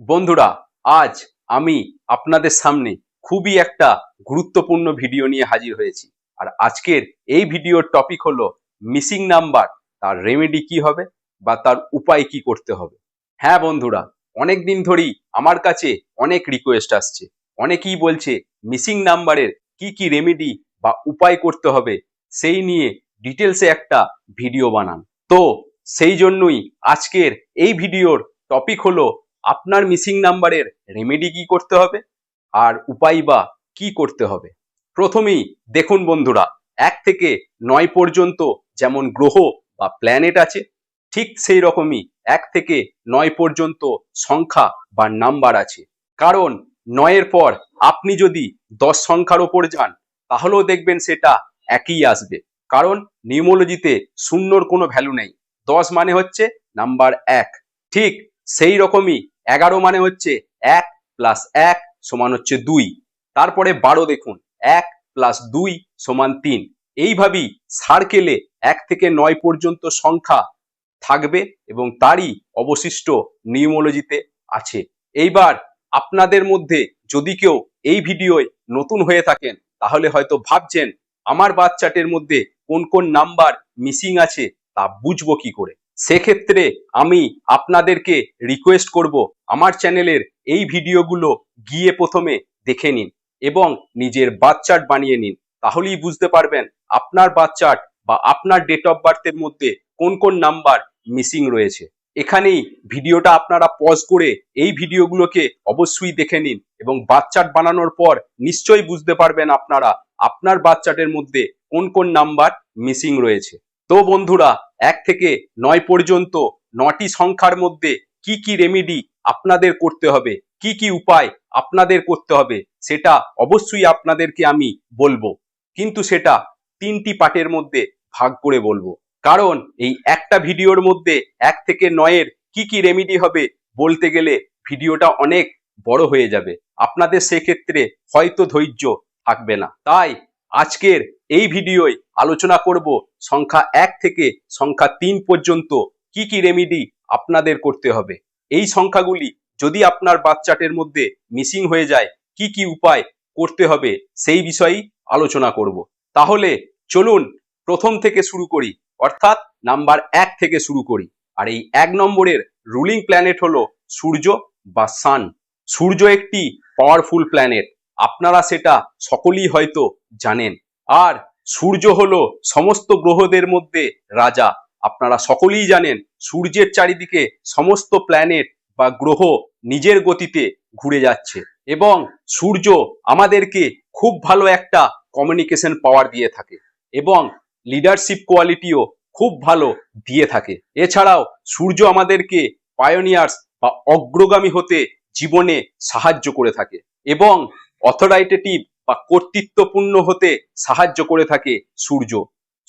বন্ধুরা, আজ আমি আপনাদের সামনে খুবই একটা গুরুত্বপূর্ণ ভিডিও নিয়ে হাজির হয়েছি। আর আজকের এই ভিডিওর টপিক হলো মিসিং নাম্বার তার রেমেডি কি হবে বা তার উপায় কি করতে হবে। হ্যাঁ বন্ধুরা অনেক দিন ধরেই আমার কাছে অনেক রিকোয়েস্ট আসছে। অনেকেই বলছে মিসিং নাম্বারের কি কি রেমেডি বা উপায় করতে হবে, সেই নিয়ে ডিটেলসে একটা ভিডিও বানান। তো সেই জন্যই আজকের এই ভিডিওর টপিক হলো আপনার মিসিং নাম্বারের রেমেডি কি করতে হবে? আর উপায় বা কি করতে হবে? প্রথমেই দেখুন বন্ধুরা, এক থেকে নয় পর্যন্ত যেমন গ্রহ বা প্ল্যানেট আছে, ঠিক সেই রকমই এক থেকে নয় পর্যন্ত সংখ্যা বা নাম্বার আছে। কারণ নয়ের পর আপনি যদি দশ সংখ্যার ওপর যান, তাহলেও দেখবেন সেটা একই আসবে। কারণ নিউমোলজিতে শূন্যর কোনো ভ্যালু নেই। দশ মানে হচ্ছে নাম্বার এক। ঠিক সেই রকমই এগারো মানে হচ্ছে এক প্লাস এক সমান হচ্ছে দুই। তারপরে বারো দেখুন, এক প্লাস দুই সমান তিন। এইভাবেই সার্কেলে এক থেকে নয় পর্যন্ত সংখ্যা থাকবে এবং তারই অবশিষ্ট নিউমোলজিতে আছে। এইবার আপনাদের মধ্যে যদি কেউ এই ভিডিওয় নতুন হয়ে থাকেন, তাহলে হয়তো ভাবছেন, আমার বাচ্চাটের মধ্যে কোন কোন নাম্বার মিসিং আছে তা বুঝব কি করে? সেক্ষেত্রে আমি আপনাদেরকে রিকোয়েস্ট করব আমার চ্যানেলের এই ভিডিওগুলো গিয়ে প্রথমে দেখে নিন এবং নিজের বাচ্চাট বানিয়ে নিন। তাহলেই বুঝতে পারবেন আপনার বাচ্চাট বা আপনার ডেট অফ বার্থের মধ্যে কোন কোন নাম্বার মিসিং রয়েছে। এখানেই ভিডিওটা আপনারা পজ করে এই ভিডিওগুলোকে অবশ্যই দেখে নিন এবং বাচ্চাট বানানোর পর নিশ্চয়ই বুঝতে পারবেন আপনারা আপনার বাচ্চাটের মধ্যে কোন কোন নাম্বার মিসিং রয়েছে। তো বন্ধুরা, এক থেকে নয় পর্যন্ত নটি সংখ্যার মধ্যে কি কি রেমেডি আপনাদের করতে হবে, কি কি উপায় আপনাদের করতে হবে, সেটা অবশ্যই আপনাদেরকে আমি বলব। কিন্তু সেটা তিনটি পার্টের মধ্যে ভাগ করে বলব। কারণ এই একটা ভিডিওর মধ্যে এক থেকে নয়ের কি কি রেমেডি হবে বলতে গেলে ভিডিওটা অনেক বড় হয়ে যাবে। আপনাদের সেক্ষেত্রে হয়তো ধৈর্য থাকবে না। তাই আজকের এই ভিডিওয় আলোচনা করব সংখ্যা এক থেকে সংখ্যা তিন পর্যন্ত কি কি রেমিডি আপনাদের করতে হবে। এই সংখ্যাগুলি যদি আপনার বাচ্চাটের মধ্যে মিসিং হয়ে যায়, কি কি উপায় করতে হবে সেই বিষয়েই আলোচনা করব। তাহলে চলুন প্রথম থেকে শুরু করি, অর্থাৎ নাম্বার এক থেকে শুরু করি। আর এই এক নম্বরের রুলিং প্ল্যানেট হলো সূর্য বা সান সূর্য একটি পাওয়ারফুল প্ল্যানেট আপনারা সেটা সকলেই হয়তো জানেন। আর সূর্য হলো সমস্ত গ্রহদের মধ্যে রাজা। আপনারা সকলেই জানেন, সূর্যের চারিদিকে সমস্ত প্ল্যানেট বা গ্রহ নিজের গতিতে ঘুরে যাচ্ছে এবং সূর্য আমাদেরকে খুব ভালো একটা কমিউনিকেশন পাওয়ার দিয়ে থাকে এবং লিডারশিপ কোয়ালিটিও খুব ভালো দিয়ে থাকে। এছাড়াও সূর্য আমাদেরকে পায়োনিয়ার্স বা অগ্রগামী হতে জীবনে সাহায্য করে থাকে এবং অথরাইটেটিভ বা কর্তৃত্বপূর্ণ হতে সাহায্য করে থাকে সূর্য।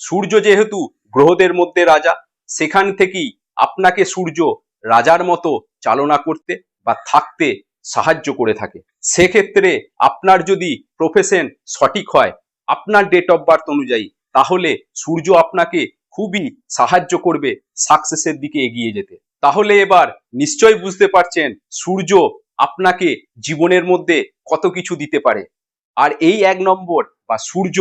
সূর্য যেহেতু গ্রহদের মধ্যে রাজা, সেখান থেকেই আপনাকে সূর্য রাজার মতো চালনা করতে বা থাকতে সাহায্য করে থাকে। সেক্ষেত্রে আপনার যদি প্রফেশন সঠিক হয়, আপনার ডেট অফ বার্থ অনুযায়ী, তাহলে সূর্য আপনাকে খুবই সাহায্য করবে সাকসেসের দিকে এগিয়ে যেতে। তাহলে এবার নিশ্চয় বুঝতে পারছেন, সূর্য আপনাকে জীবনের মধ্যে কত কিছু দিতে পারে। আর এই এক নম্বর বা সূর্য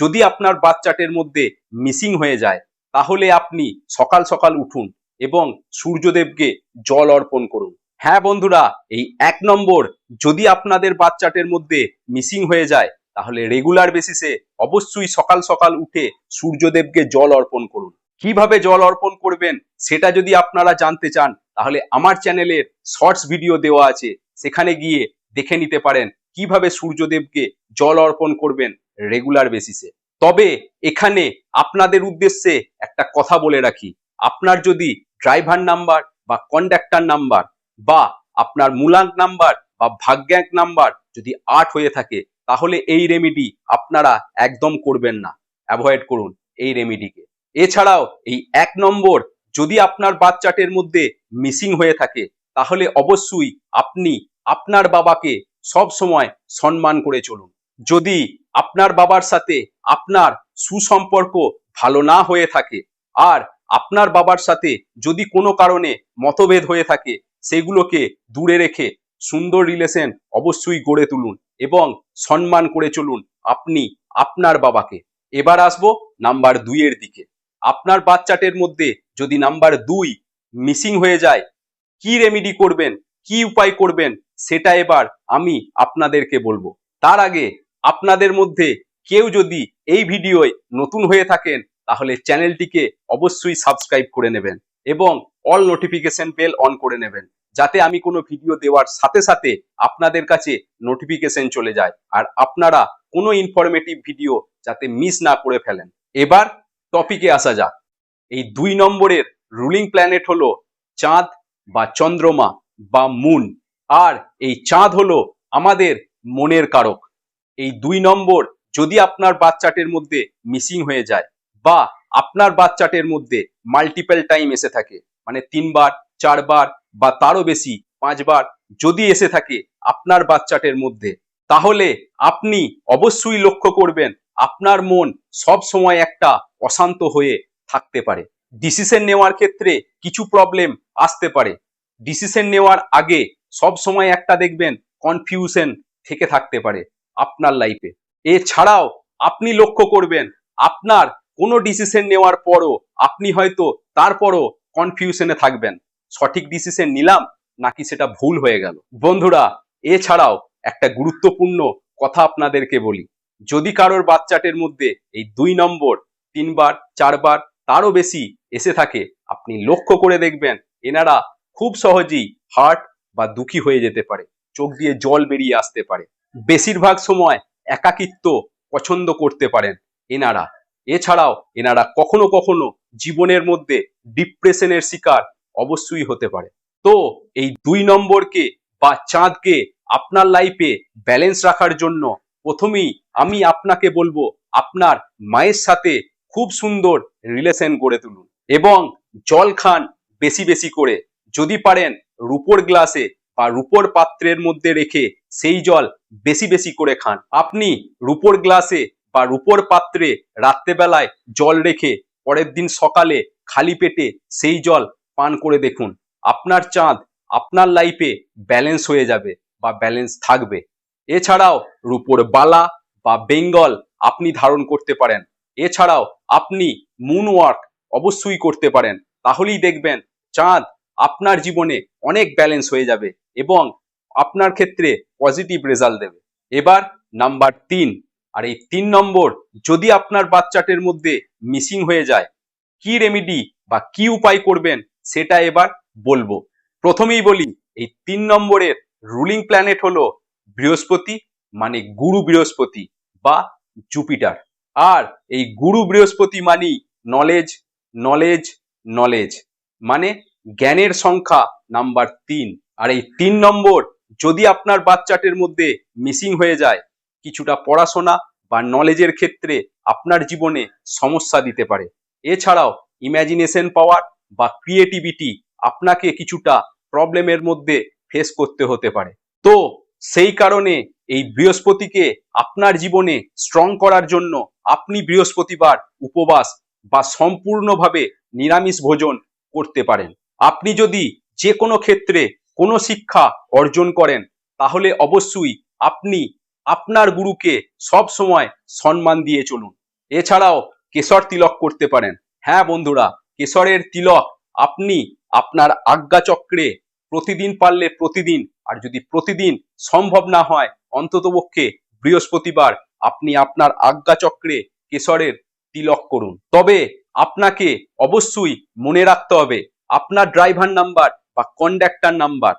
যদি আপনার বাচ্চাটের মধ্যে মিসিং হয়ে যায়, তাহলে আপনি সকাল সকাল উঠুন এবং সূর্যদেবকে জল অর্পণ করুন। হ্যাঁ বন্ধুরা, এই এক নম্বর যদি আপনাদের বাচ্চাটের মধ্যে মিসিং হয়ে যায়, তাহলে রেগুলার বেসিসে অবশ্যই সকাল সকাল উঠে সূর্যদেবকে জল অর্পণ করুন। কীভাবে জল অর্পণ করবেন, সেটা যদি আপনারা জানতে চান, তাহলে আমার চ্যানেলের শর্টস ভিডিও দেওয়া আছে। সেখানে গিয়ে দেখে নিতে পারেন কীভাবে সূর্যদেবকে জল অর্পণ করবেন রেগুলার বেসিসে তবে এখানে আপনাদের উদ্দেশ্যে একটা কথা বলে রাখি। আপনার যদি ড্রাইভার নাম্বার বা কন্ডাক্টর নাম্বার বা আপনার মূলাঙ্ক নাম্বার বা ভাগ্যাঙ্ক নাম্বার যদি আট হয়ে থাকে, তাহলে এই রেমিডি আপনারা একদম করবেন না। অ্যাভয়েড করুন এই রেমিডিকে এছাড়াও এই এক নম্বর যদি আপনার বাচ্চাটের মধ্যে মিসিং হয়ে থাকে তাহলে অবশ্যই আপনি আপনার বাবাকে সব সময় সম্মান করে চলুন। যদি আপনার বাবার সাথে আপনার সুসম্পর্ক ভালো না হয়ে থাকে আর আপনার বাবার সাথে যদি কোনো কারণে মতভেদ হয়ে থাকে, সেগুলোকে দূরে রেখে সুন্দর রিলেশন অবশ্যই গড়ে তুলুন এবং সম্মান করে চলুন আপনি আপনার বাবাকে। এবার আসব নাম্বার দুইয়ের দিকে। আপনার বাচ্চাটের মধ্যে যদি নাম্বার দুই মিসিং হয়ে যায় কি রেমিডি করবেন, কি উপায় করবেন, সেটা এবার আমি আপনাদেরকে বলব। তার আগে আপনাদের মধ্যে কেউ যদি এই ভিডিওয় নতুন হয়ে থাকেন, তাহলে চ্যানেলটিকে অবশ্যই সাবস্ক্রাইব করে নেবেন এবং অল নোটিফিকেশন বেল অন করে নেবেন, যাতে আমি কোনো ভিডিও দেওয়ার সাথে সাথে আপনাদের কাছে নোটিফিকেশন চলে যায় আর আপনারা কোনো ইনফরমেটিভ ভিডিও যাতে মিস না করে ফেলেন। এবার টপিকে আসা যাক। এই দুই নম্বরের রুলিং প্ল্যানেট হলো চাঁদ বা চন্দ্রমা বা মুন আর এই চাঁদ হলো আমাদের মনের কারক। এই দুই নম্বর যদি আপনার বাচ্চাটের মধ্যে মিসিং হয়ে যায় বা আপনার বাচ্চাটের মধ্যে মাল্টিপল টাইম এসে থাকে মানে তিনবার, চারবার বা তারও বেশি, পাঁচবার যদি এসে থাকে আপনার বাচ্চাটের মধ্যে, তাহলে আপনি অবশ্যই লক্ষ্য করবেন আপনার মন সব সময় একটা অশান্ত হয়ে থাকতে পারে। ডিসিশন নেওয়ার ক্ষেত্রে কিছু প্রবলেম আসতে পারে। ডিসিশন নেওয়ার আগে সব সময় একটা দেখবেন কনফিউশন থেকে থাকতে পারে আপনার লাইফে এছাড়াও আপনি লক্ষ্য করবেন, আপনার কোনো ডিসিশন নেওয়ার পরও আপনি হয়তো তারপরও কনফিউশনে থাকবেন। সঠিক ডিসিশন নিলাম নাকি সেটা ভুল হয়ে গেল। বন্ধুরা, এছাড়াও একটা গুরুত্বপূর্ণ কথা আপনাদেরকে বলি। যদি কারোর বাচ্চাটের মধ্যে এই দুই নম্বর, তিনবার, চারবার তারও বেশি এসে থাকে। আপনি লক্ষ্য করে দেখবেন এনারা খুব সহজেই হার্ট বা দুঃখী হয়ে যেতে পারে, চোখ দিয়ে জল বেরিয়ে আসতে পারে। বেশিরভাগ সময় একাকিত্ব পছন্দ করতে পারেন এনারা। এছাড়াও এনারা কখনো কখনো জীবনের মধ্যে ডিপ্রেশনের শিকার অবশ্যই হতে পারে। তো এই দুই নম্বরকে বা চাঁদকে আপনার লাইফে ব্যালেন্স রাখার জন্য প্রথমেই আমি আপনাকে বলব, আপনার মায়ের সাথে খুব সুন্দর রিলেশন গড়ে তুলুন। এবং জল খান বেশি বেশি করে। যদি পারেন রুপোর গ্লাসে বা রুপোর পাত্রের মধ্যে রেখে সেই জল বেশি বেশি করে খান। আপনি রুপোর গ্লাসে বা রুপোর পাত্রে রাত্রেবেলায় জল রেখে পরের দিন সকালে খালি পেটে সেই জল পান করে দেখুন। আপনার চাঁদ আপনার লাইফে ব্যালেন্স হয়ে যাবে বা ব্যালেন্স থাকবে। এছাড়াও রুপোর বালা বা বেঙ্গল আপনি ধারণ করতে পারেন। এছাড়াও আপনি মুন ওয়ার্ক অবশ্যই করতে পারেন। তাহলেই দেখবেন চাঁদ আপনার জীবনে অনেক ব্যালেন্স হয়ে যাবে এবং আপনার ক্ষেত্রে পজিটিভ রেজাল্ট দেবে। এবার নাম্বার তিন। আর এই তিন নম্বর, যদি আপনার বাচ্চাটের মধ্যে মিসিং হয়ে যায়, কি রেমিডি বা কি উপায় করবেন সেটা এবার বলব। প্রথমেই বলি, এই তিন নম্বরের রুলিং প্ল্যানেট হলো বৃহস্পতি মানে গুরু বৃহস্পতি বা জুপিটার। আর এই গুরু বৃহস্পতি মানেই নলেজ নলেজ নলেজ মানে জ্ঞানের সংখ্যা নাম্বার তিন। আর এই তিন নম্বর, যদি আপনার বাচ্চাটের মধ্যে মিসিং হয়ে যায়, কিছুটা পড়াশোনা বা নলেজের ক্ষেত্রে আপনার জীবনে সমস্যা দিতে পারে। এছাড়াও ইম্যাজিনেশন পাওয়ার বা ক্রিয়েটিভিটি আপনাকে কিছুটা প্রবলেমের মধ্যে ফেস করতে হতে পারে। তো সেই কারণে এই বৃহস্পতিকে আপনার জীবনে স্ট্রং করার জন্য আপনি বৃহস্পতিবার উপবাস বা সম্পূর্ণভাবে নিরামিষ ভোজন করতে পারেন। আপনি যদি যে কোনো ক্ষেত্রে কোনো শিক্ষা অর্জন করেন, তাহলে অবশ্যই আপনি আপনার গুরুকে সব সময় সম্মান দিয়ে চলুন। এছাড়াও কেশর তিলক করতে পারেন। হ্যাঁ বন্ধুরা, কেশরের তিলক আপনি আপনার আজ্ঞা চক্রে প্রতিদিন পারলে প্রতিদিন আর যদি প্রতিদিন সম্ভব না হয়, অন্ততপক্ষে বৃহস্পতিবার আপনি আপনার আজ্ঞা চক্রে কেশরের তিলক করুন। তবে আপনাকে অবশ্যই মনে রাখতে হবে, আপনার ড্রাইভার নাম্বার বা কন্ডাক্টার নাম্বার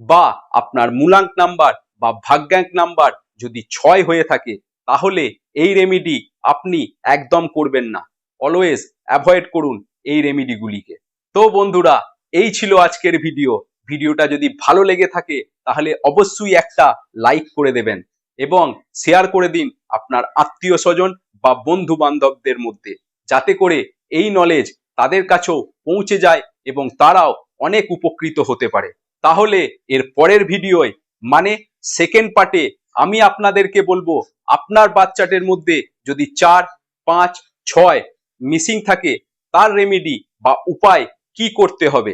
বা আপনার মূলাঙ্ক নাম্বার বা ভাগ্যাঙ্ক নাম্বার যদি ছয় হয়ে থাকে, তাহলে এই রেমিডি আপনি একদম করবেন না। অলওয়েজ অ্যাভয়েড করুন এই রেমিডিগুলিকে তো বন্ধুরা, এই ছিল আজকের ভিডিও ভিডিওটা যদি ভালো লেগে থাকে, তাহলে অবশ্যই একটা লাইক করে দেবেন এবং শেয়ার করে দিন আপনার আত্মীয় স্বজন বা বন্ধু বান্ধবদের মধ্যে যাতে করে এই নলেজ তাদের কাছেও পৌঁছে যায় এবং তারাও অনেক উপকৃত হতে পারে। তাহলে এর পরের ভিডিওয় মানে সেকেন্ড পার্টে আমি আপনাদেরকে বলব, আপনার বাচ্চাদের মধ্যে যদি চার, পাঁচ, ছয় মিসিং থাকে, তার রেমেডি বা উপায় কি করতে হবে?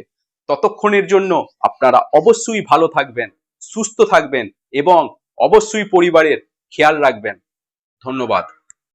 ততক্ষণের জন্য আপনারা অবশ্যই ভালো থাকবেন সুস্থ থাকবেন এবং অবশ্যই পরিবারের খেয়াল রাখবেন। ধন্যবাদ।